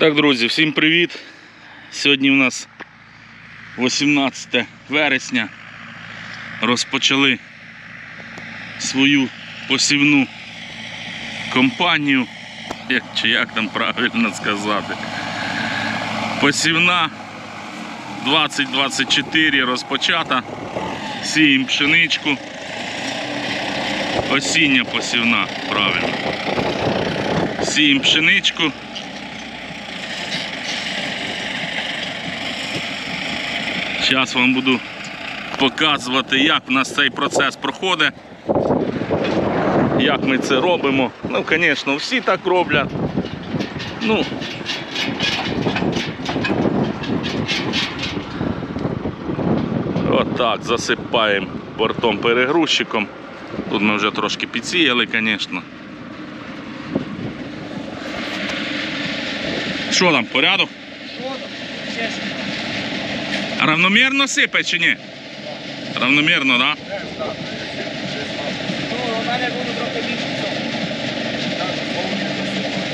Так, друзі, всім привіт! Сьогодні у нас 18 вересня. Розпочали свою посівну компанію, чи як там правильно сказати. Посівна 2024 розпочата. Сіємо пшеничку. Осіння посівна, правильно. Сіємо пшеничку. Зараз вам буду показувати, як у нас цей процес проходить, як ми це робимо. Ну, звісно, всі так роблять. Ну, отак засипаємо бортом перегрузчиком. Тут ми вже трошки підсіяли, звісно. Що там, порядок? Що там? Чесно. Равномірно сипе чи ні? Равномірно, так? Да?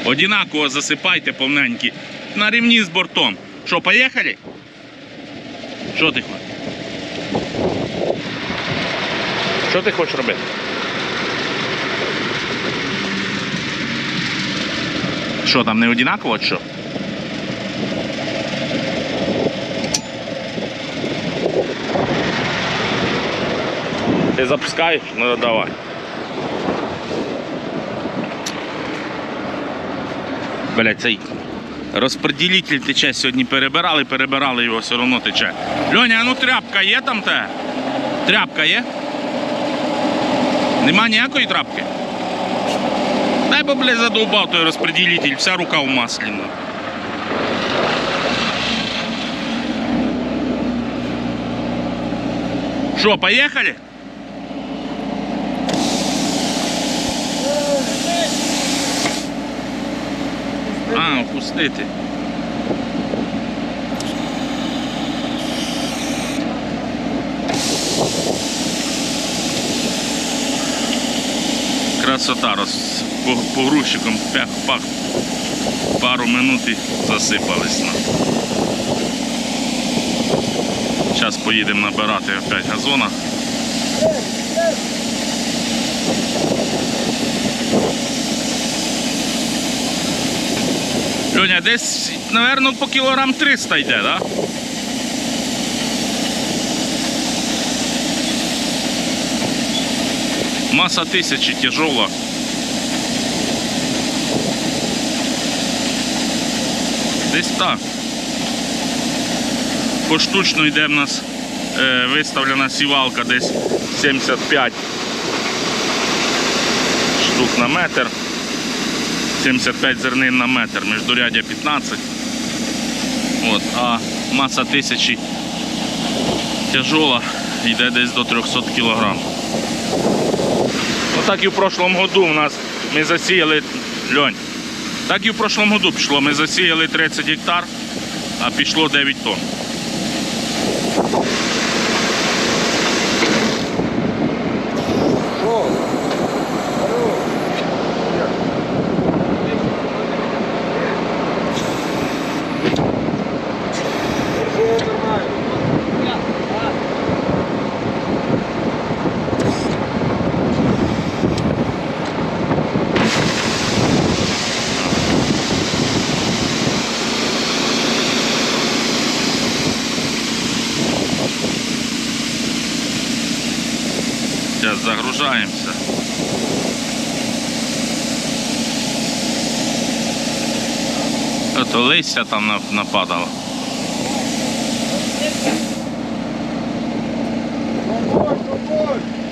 Одинаково засипайте повненькі. На рівні з бортом. Що, поїхали? Що ти хочеш? Що ти хочеш робити? Що там не одинаково, що? Ти запускаєш? Ну давай. Блять, цей розподілитель тече сьогодні перебирали, перебирали його, все одно тече. Льоня, а ну тряпка є там те? Тряпка є? Нема ніякої тряпки? Дай бо, блядь, задовбав той розподілитель, вся рука в маслі. Що, поїхали? А, опустити. Красота роз по, грузчикам пях пах пару минут і засипались. Зараз поїдемо набирати опять газона. Льоня, десь, напевно, по кілограм 300 йде, так? Да? Маса тисячі тяжола. Десь так. Поштучно йде в нас е, виставлена сівалка десь 75 штук на метр. 75 зернин на метр, міждурядя 15. От, а маса тисячі тяжола йде десь до 300 кг. Так і в прошлому году у нас ми засіяли, Льонь, так і в прошлому году пішло, ми засіяли 30 гектар, а пішло 9 тонн. О! Зараз загружаємося. А то листя там на- нападало. Конвой, конвой!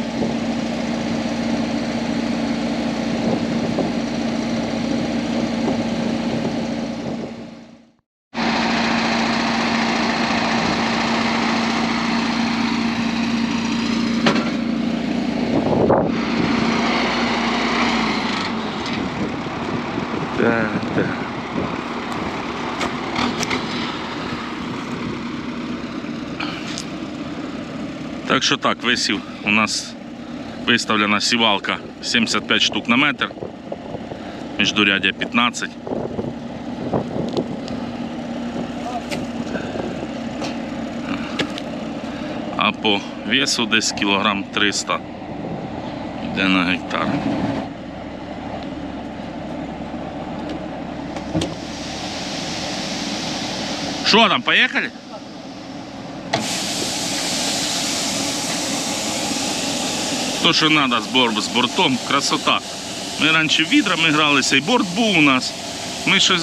Так що так, висів у нас виставлена сівалка 75 штук на метр, міждурядя 15. А по весу десь кілограм 300 йде на гектар. Що там, поїхали? То, що треба з, бор, з бортом, красота. Ми раніше відрами гралися, і борт був у нас. Ми щось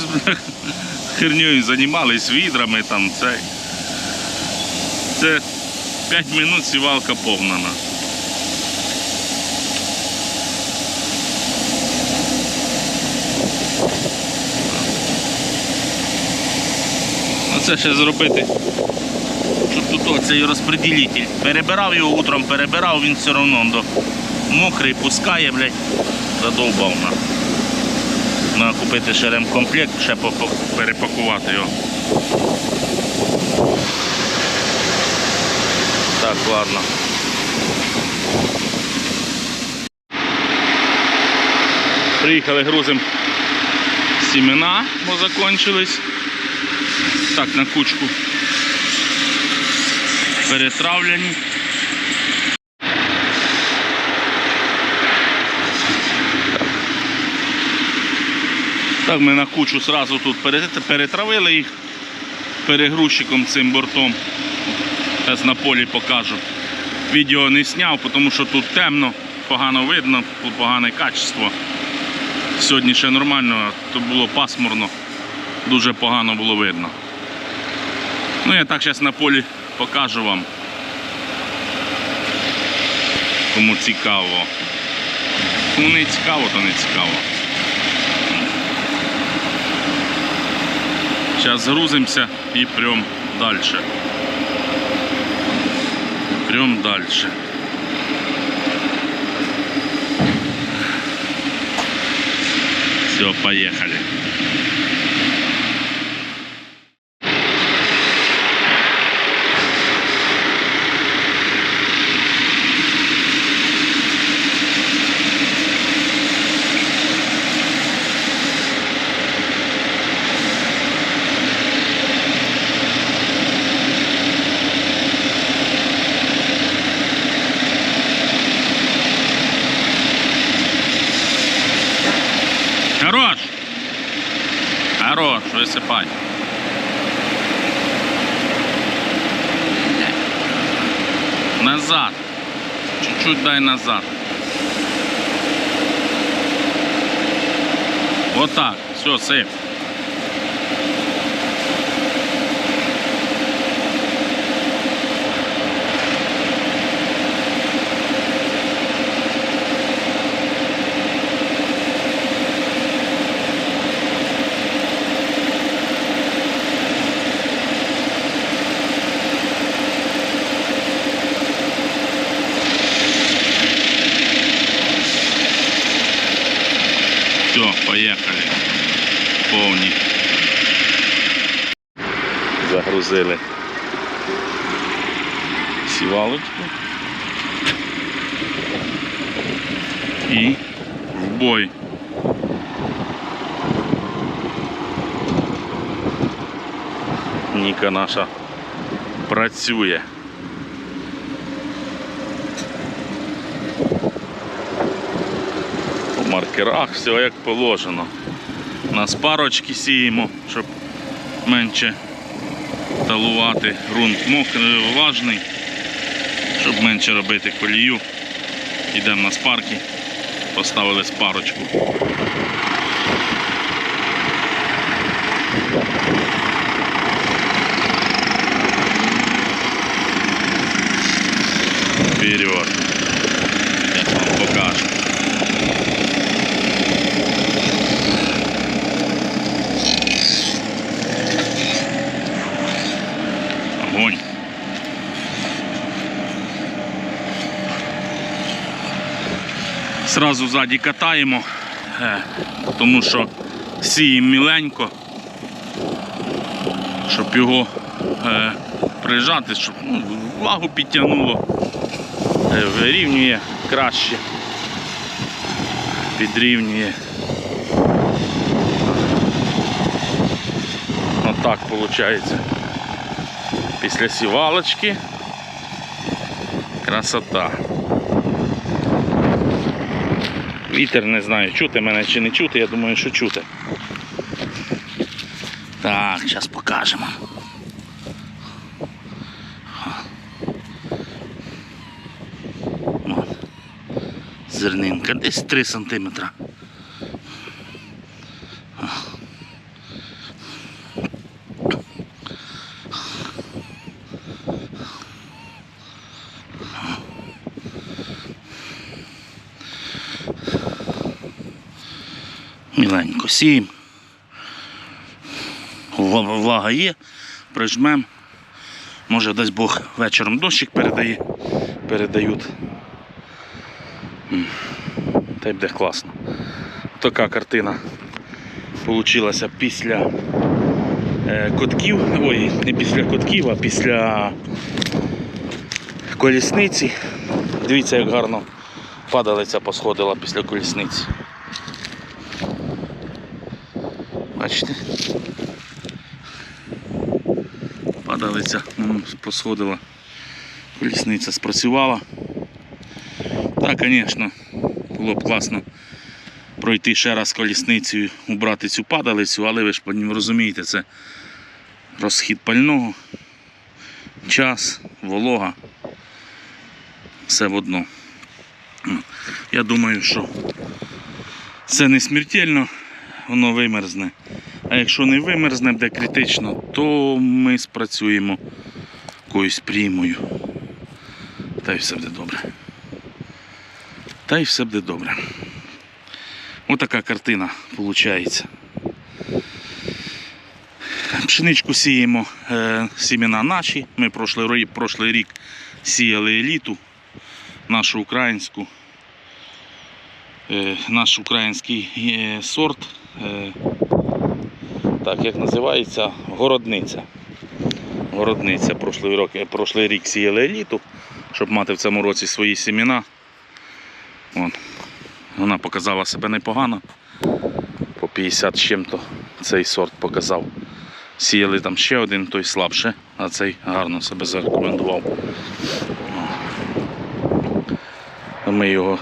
хернею займалися відрами там цей. Це 5 минут сівалка повна. на. Оце ще зробити, тут оцей розпреділитель. Перебирав його утром, перебирав, він все одно мокрий, пускає, блядь, задовбав на. Треба купити ще ремкомплект, ще перепакувати його. Так, ладно. Приїхали грузим сімена, бо закончились. Так, на кучку. Перетравлені. Так, ми на кучу сразу тут перетравили їх перегрузчиком цим бортом. Зараз на полі покажу. Відео не зняв, тому що тут темно, погано видно, погане качество. Сьогодні ще нормально, то було пасмурно, дуже погано було видно. Ну я так зараз на полі покажу вам. Кому цікаво. Кому не цікаво, то не цікаво. Зараз згрузимося і прям далі. Прям далі. Все, поехали. Хорош, висипай. Назад. Чуть-чуть дай назад. Вот так. Все, сип. Сівалочку. І в бой. Ніка наша працює. По маркерах все як положено. На спарочки сіємо, щоб менше талувати. Грунт мокрий, влажний, щоб менше робити колію. Йдемо на спарки, поставили спарочку. Вперед. Сейчас вам покажу. Огонь. Сразу ззаді катаємо, е, тому що сіємо міленько, щоб його е, прижати, щоб ну, влагу підтягнуло, е, вирівнює краще, підрівнює. Отак виходить. Після сівалочки Красота. Вітер не знаю, чути мене чи не чути, я думаю, що чути. Так, зараз покажемо. Зернинка десь 3 сантиметра. Міленько сіємо. Ва- Влага є, прижмем. Може дасть Бог вечором дощик передає, передають. Та й буде класно. Така картина получилася після е, котків. Ой, не після котків, а після колісниці. Дивіться, як гарно падалиця посходила після колісниці. Бачите? Падалиця посходила. Колісниця спрацювала. Так, звісно, було б класно пройти ще раз колісницею, убрати цю падалицю, але ви ж по ним розумієте, це розхід пального, час, волога. Все в одно. Я думаю, що це не смертельно, воно вимерзне. А якщо не вимерзне, буде критично, то ми спрацюємо якоюсь приймою. Та й все буде добре. Та й все буде добре. Отака картина виходить. Пшеничку сіємо е, сімена наші. Ми прошлий, ро- прошлий рік сіяли еліту, нашу українську, е, наш український е, сорт. Е, так, як називається? Городниця. Городниця. Прошлий, рок, прошлий рік сіяли еліту, щоб мати в цьому році свої сімена. Вон. Вона показала себе непогано. По 50 з чим-то цей сорт показав. Сіяли там ще один, той слабше, а цей гарно себе зарекомендував. Ми його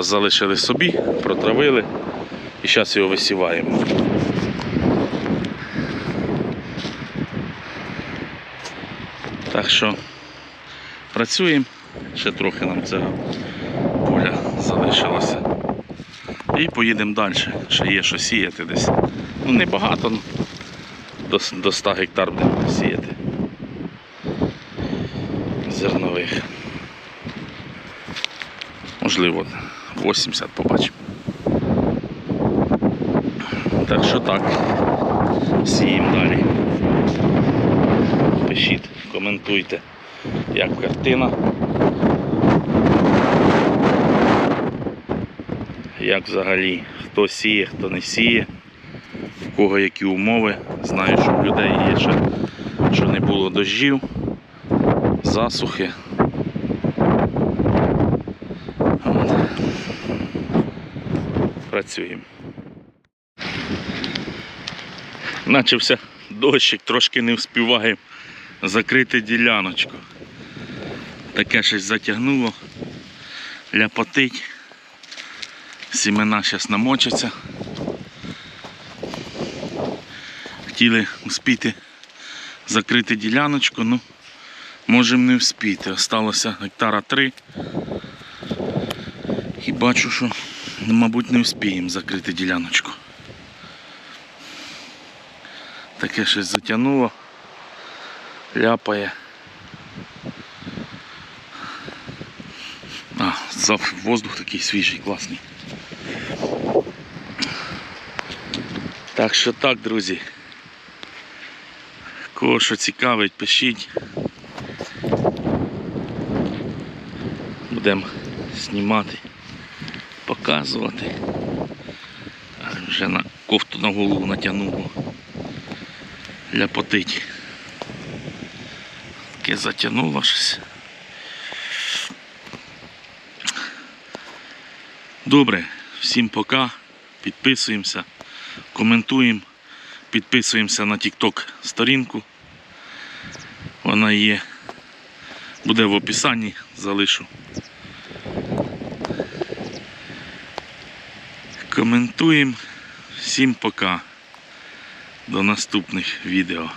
залишили собі, протравили і зараз його висіваємо. Так що працюємо, ще трохи нам цього поля залишилося. І поїдемо далі. Ще є що сіяти десь. Ну небагато, ну, до, 100 гектар будемо сіяти. Зернових. Можливо, 80 побачимо. Так що так. Сіємо далі. Пишіть, коментуйте, як картина. Як взагалі хто сіє, хто не сіє, в кого які умови. Знаю, що в людей є ще, що не було дощів, засухи. Працюємо. Начався дощик, трошки не вспіваємо закрити діляночку. Таке щось затягнуло, ляпотить. Сімена зараз намочаться. Хотіли успіти закрити діляночку, ну можемо не вспіти. Осталося гектара три. І бачу, що, мабуть, не вспіємо закрити діляночку. Таке щось затягнуло, ляпає. А, зав- воздух такий свіжий, класний. Так що так, друзі. Кого що цікавить, пишіть. Будемо знімати, показувати. Вже на кофту на голову натягнуло. Ляпотить. Таке затягнуло щось. Добре, всім пока. Підписуємося, коментуємо, підписуємося на TikTok сторінку. Вона є Буде в описанні, залишу. Коментуємо. Всім пока. До наступних відео.